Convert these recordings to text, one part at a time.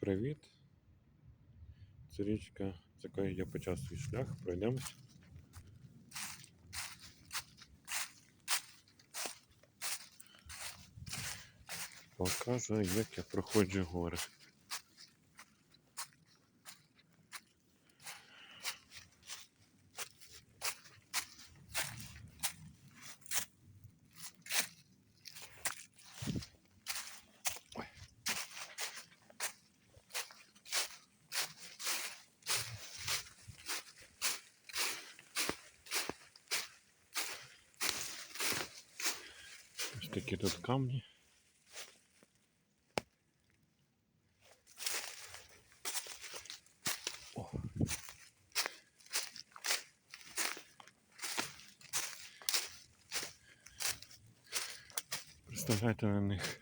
Привіт. Це річка, з якої я почав свій шлях. Пройдемось. Покажу, як я проходжу гори. Ось тут камні. О. Представляєте, на них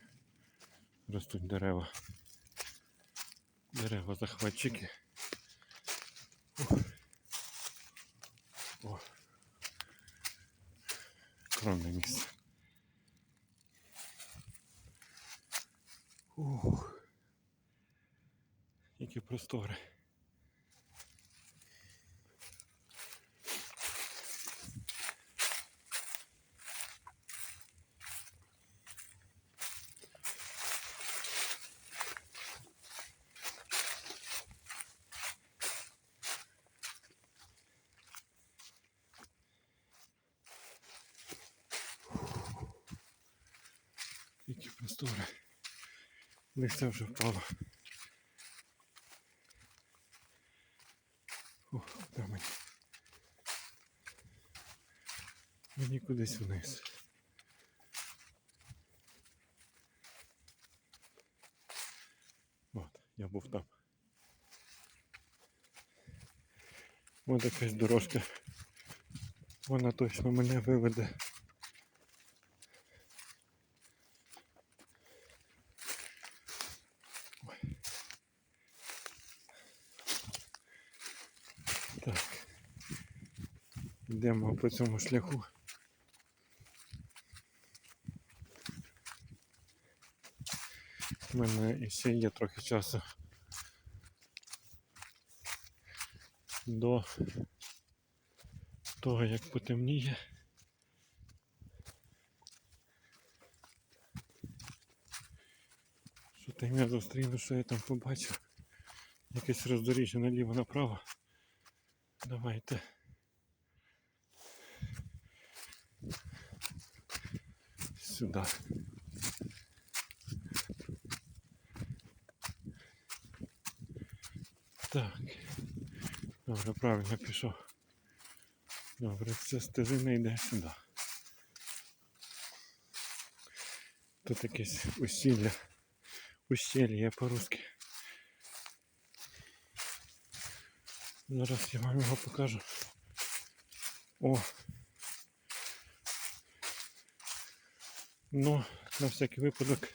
ростуть дерева. Дерева захватчики. О. О. Кровне місце. Ух. Які простори. Які простори. Листя вже впало. О, куди мені? Мені кудись вниз. От, я був там. Ось якась дорожка. Вона точно мене виведе. Так. Йдемо по цьому шляху. У мене ще є трохи часу до того, як потемніє. Що там я зустріну, що я там побачив. Якесь роздоріжжя наліво направо. Давайте. Сюди. Так. Добре, правильно пішов. Добре, ця стежина йде сюди. Тут якесь ущілля. Ущелье по-русски. Зараз я вам його покажу. О! Ну, на всякий випадок,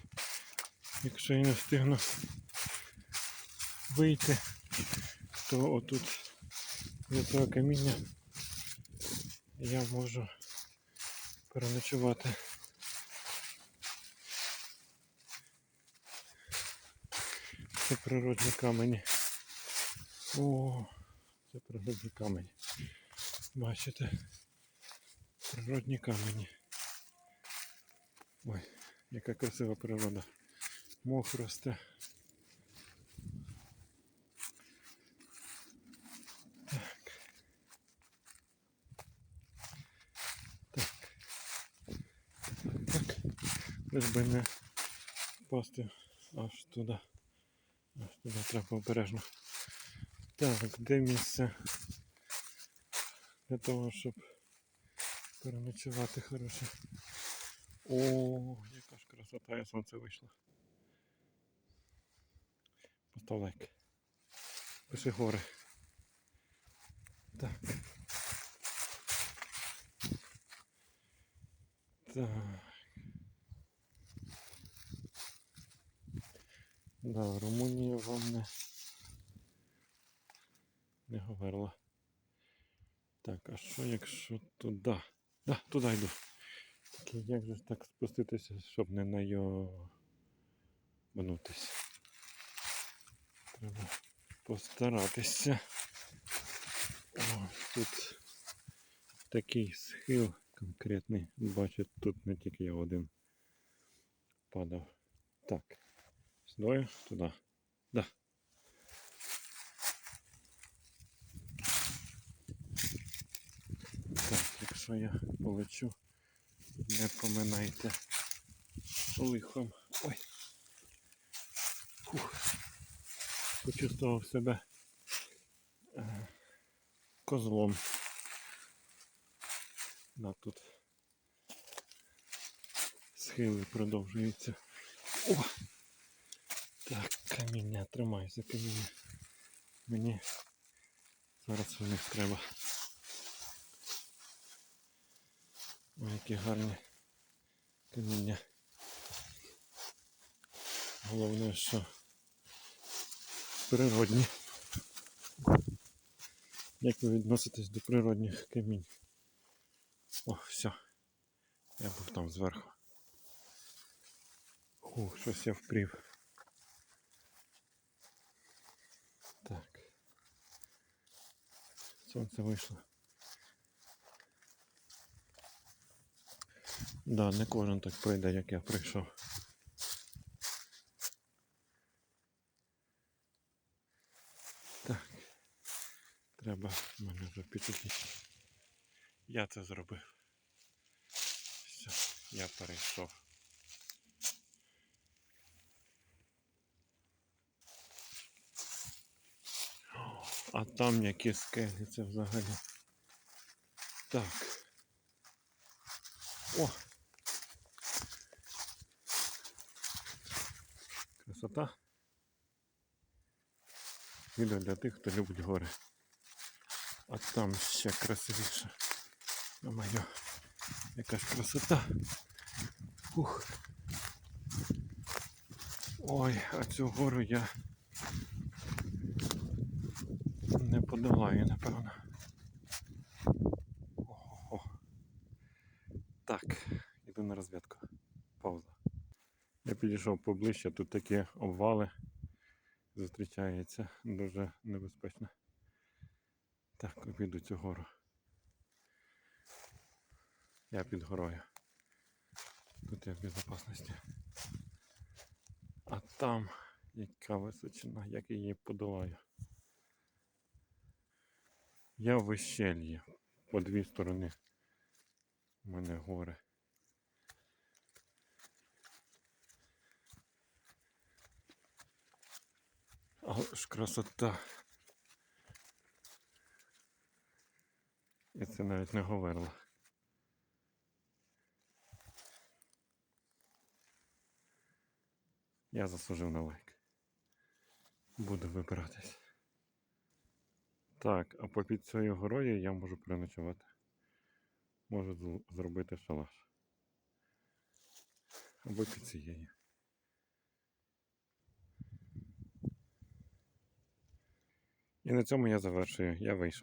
якщо я не встигну вийти, то отут від того каміння я можу переночувати. Це природні камені. О, це природні камені. Бачите? Природні камені. Ой, яка красива природа. Мох росте. Так. Так. Так. Лиш би не впасти аж туди. Аж туди треба обережно. Так, де місце для того, щоб переночувати хороше. О, яка ж красота, я сонце вийшло. Постав лайк. Пиши гори. Так. Так. Да, Румунія вам не, не говорила. Так, а що якщо туди? Да, туди йду. Тільки як же так спуститися, щоб не найобанутись? Треба постаратися. О, тут такий схил конкретний. Бачите, тут не тільки я один падав. Так. Сюди, туди. Да. Так, якщо я полечу, не поминайте лихом. Ой. Фух. Почувствував себе е, козлом. Да, тут схили продовжуються. О! Так, каміння, тримайся, каміння. Мені зараз у них треба. Ой, які гарні каміння. Головне, що природні. Як ви відноситесь до природних камінь? О, все. Я був там зверху. Ух, щось я впрів. Сонце вийшло. Да, не кожен так прийде, як я прийшов. Так. Треба в мене вже пітухи. Я це зробив. Все, я перейшов. А там які скелі це взагалі. Так. О! Красота. Відео для тих, хто любить гори. А там ще красивіше. О моє, яка ж красота. Ух. Ой, а цю гору я подолаю, напевно. Ого. Так, іду на розвідку. Пауза. Я підійшов поближче, тут такі обвали зустрічаються дуже небезпечно. Так, обійду цю гору. Я під горою. Тут я в безпечності. А там яка височина, як її подолаю. Я в ущельї. По дві сторони. У мене гори. Але ж красота. І це навіть не говорило. Я заслужив на лайк. Буду вибиратись. Так, а попід цією горою я можу переночувати. Можу зробити шалаш. Або під цією. І на цьому я завершую. Я вийшов.